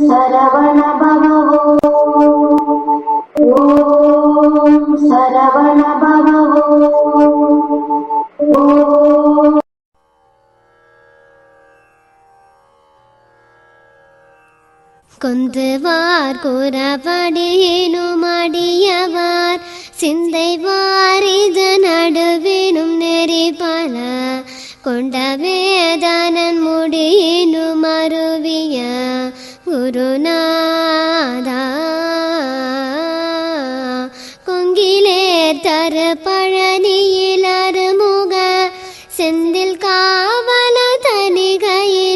சரவண பவோ ஓம் சரவண பவோ ஓம் கொந்துவார் கூறபடியேனும் அடியவார் சிந்தைவார் இது நடுவினும் நெறி பல. கொண்ட வேதனன் முடியினும் அருவியா குருநாதா கொங்கிலே தரு பழனியில் அருமுக செந்தில் காவல தனிகையிலினையிலி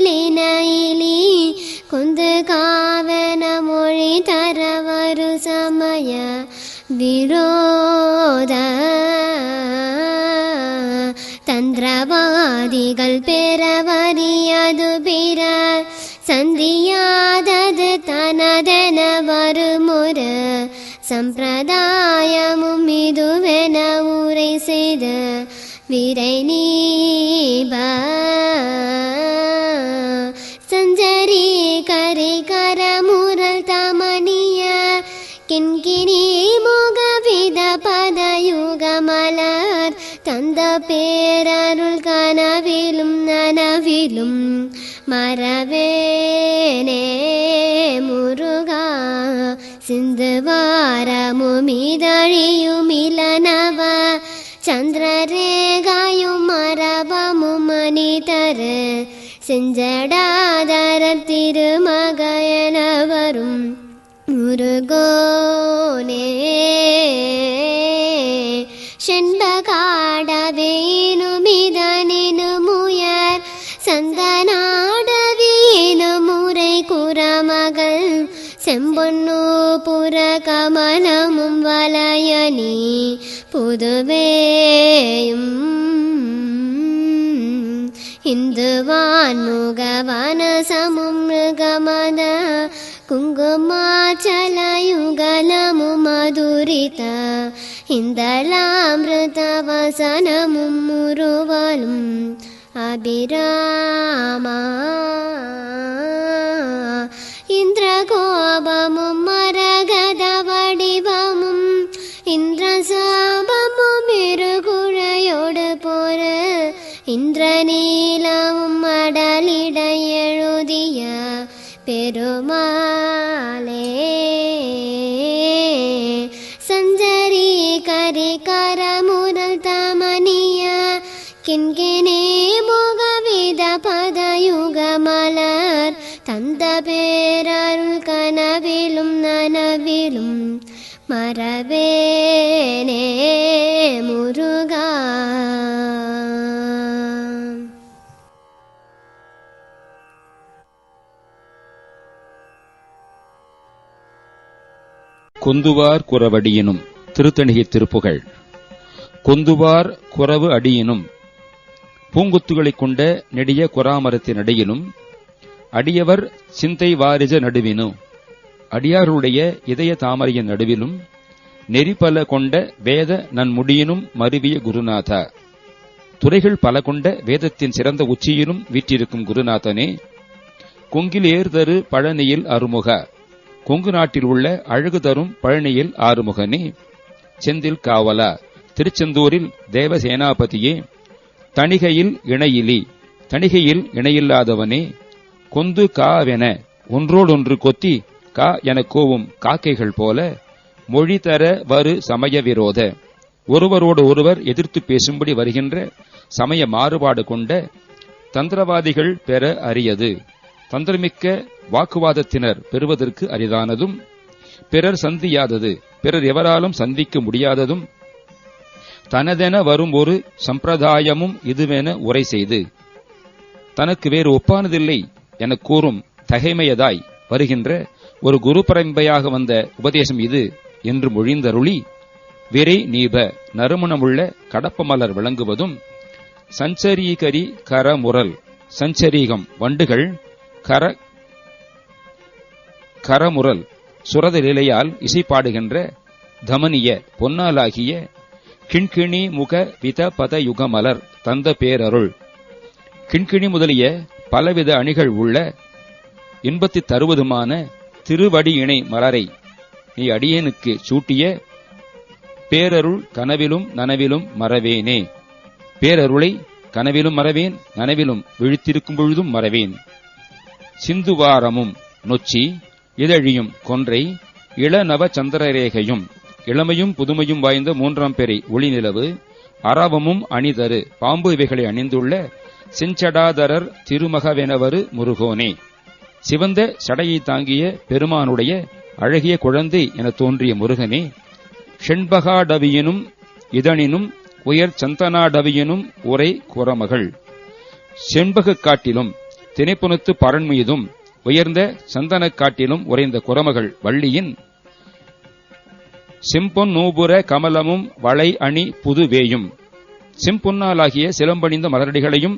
குந்து காவன மொழி தர வரு சமய விரோத. தந்திரவாதிகள் பெறவறியது பிற சந்தியா சம்பிரதாயமும் இதுவென உரை செய்த விரை நீப சஞ்சரி கரை கரமுரல் தமனிய கிண்கிணி முகவித பதயுக மலர் தந்த பேரருள் கனவிலும் நனவிலும் மரவேனே முருகா சிந்து வாரமும் இதழியும் இளனவ சந்திரரேகாயும் மரபமும் மனிதர். செஞ்சடாதரர் திருமகயனவரும் முருகோனே. ചെമ്പൊന്നു പുരകമലമും വലയനീ പുതുവേയും. ഹിന്ദുവാൻമുഖവനസമും മൃഗമത കുങ്കുമാചലയുഗലമു മധുരിത ഹിന്ദലാമൃതവസനമും മുറുവലും അഭിരാമാ பெருமாளே சஞ்சரி கரி கரமுரல் தமனிய கிண்கிணே முகவித பதயுக மலர் தந்த பேரருள் கனவிலும் நனவிலும் மரவேனே கொந்துவார் குறவடியினும் திருத்தணிகை திருப்புகழ் கொந்துவார் குறவு அடியினும் பூங்குத்துகளைக் கொண்ட நெடிய குறாமரத்தின் அடியினும் அடியவர் சிந்தை வாரிஜ நடுவினும் அடியாருடைய இதய தாமரையின் நடுவிலும் நெறிபல கொண்ட வேத நன்முடியினும் மருவிய குருநாதா. துறைகள் பல கொண்ட வேதத்தின் சிறந்த உச்சியிலும் வீற்றிருக்கும் குருநாதனே கொங்கில் ஏர்தரு பழனியில் அருமுக. கொங்கு நாட்டில் உள்ள அழகு தரும் பழனியில் ஆறுமுகனே. செந்தில் காவலா திருச்செந்தூரில் தேவசேனாபதியே. தணிகையில் இணையிலி தணிகையில் இணையில்லாதவனே. கொந்து காவென ஒன்றோடொன்று கொத்தி கா என கோவும் காக்கைகள் போல மொழி தர வரு சமய விரோத. ஒருவரோடு ஒருவர் எதிர்த்து பேசும்படி வருகின்ற சமய மாறுபாடு கொண்ட தந்திரவாதிகள் பெற அரியது. தந்திரமிக்க வாக்குவாதத்தினர் பெறுவதற்கு அரிதானதும் பிறர் சந்தியாதது பிறர் எவராலும் சந்திக்க முடியாததும் தனதென வரும் ஒரு சம்பிரதாயமும் இதுவென உரை செய்து தனக்கு வேறு ஒப்பானதில்லை எனக் கூறும் தகைமையதாய் வருகின்ற ஒரு குரு பரம்பையாக வந்த உபதேசம் இது என்று மொழிந்தருளி விரை நீப நறுமணமுள்ள கடப்ப மலர் விளங்குவதும் சஞ்சரீகரி கரமுரல் சஞ்சரீகம் வண்டுகள் கர கரமுரல் சுரத நிலையால் இசைப்பாடுகின்ற தமனிய பொன்னாலாகிய கிண்கிணி முக வித பத யுகமலர் தந்த பேரருள். கிண்கிணி முதலிய பலவித அணிகள் உள்ள இன்பத்தி தருவதுமான திருவடி இணை மலரை நீ அடியேனுக்கு சூட்டிய பேரருள் கனவிலும் நனவிலும் மறவேனே. பேரருளை கனவிலும் மறவேன் நனவிலும் விழித்திருக்கும் பொழுதும் மறவேன். சிந்துவாரமும் நொச்சி இதழியும் கொன்றை இளநவ சந்திரரேகையும் இளமையும் புதுமையும் வாய்ந்த மூன்றாம் பெறை ஒளிநிலவு அரவமும் அணிதரு பாம்பு இவைகளை அணிந்துள்ள செஞ்சடாதரர் திருமகவெனவரு முருகோனே. சிவந்த சடையை தாங்கிய பெருமானுடைய அழகிய குழந்தை என தோன்றிய முருகனே ஷெண்பகாடவியனும் இதனினும் உயர் சந்தனாடவியனும் உரை குரமகள் செண்பகு காட்டிலும் திணைப்புனத்து பரன் மீதும் உயர்ந்த சந்தனக் காட்டிலும் உறைந்த குரமகள் வள்ளியின் செம்பொன் நூபுர கமலமும் வளை அணி புதுவேயும் செம்பொன்னாலாகிய சிலம்பணிந்த மலரடிகளையும்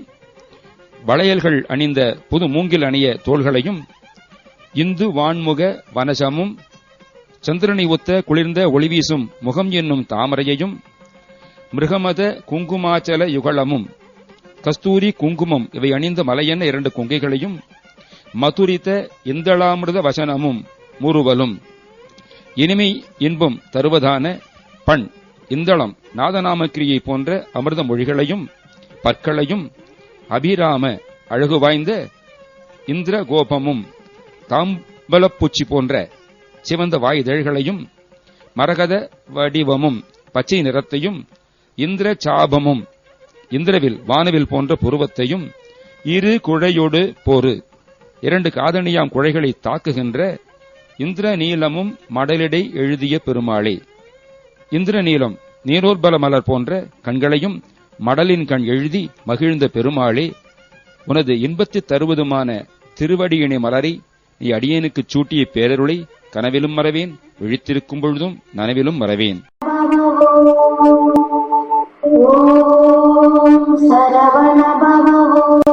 வளையல்கள் அணிந்த புது மூங்கில் அணிய தோள்களையும் இந்து வான்முக வனசமும் சந்திரனை ஒத்த குளிர்ந்த ஒளிவீசும் முகம் என்னும் தாமரையையும் மிருகமத குங்குமாச்சல யுகலமும் கஸ்தூரி குங்குமம் இவை அணிந்த மலையென்ன இரண்டு குங்கைகளையும் மதுரித இந்தளாமிருத வசனமும் முறுவலும். இனிமை இன்பம் தருவதான பண் இந்தளம் நாதநாமக்கிரியை போன்ற அமிர்த மொழிகளையும் பற்களையும் அபிராம அழகு வாய்ந்த இந்திர கோபமும் தாம்பலப்பூச்சி போன்ற சிவந்த வாயுதழ்களையும் மரகத வடிவமும் பச்சை நிறத்தையும் இந்திர சாபமும் இந்திரவில் வானவில் போன்ற புருவத்தையும் இரு குழையொடு போரு இரண்டு காதணியாம் குழைகளை தாக்குகின்ற இந்திர நீலமும் மடலிடை எழுதிய பெருமாளே. இந்திர நீலம் நீரோர்பல மலர் போன்ற கண்களையும் மடலின் கண் எழுதி மகிழ்ந்த பெருமாளே. உனது இன்பத்தை தருவதுமான திருவடியினை மலரை நீ அடியேனுக்குச் சூட்டிய பேரருளை கனவிலும் மறவேன் விழித்திருக்கும் பொழுதும் நனவிலும் மறவேன். ஓம்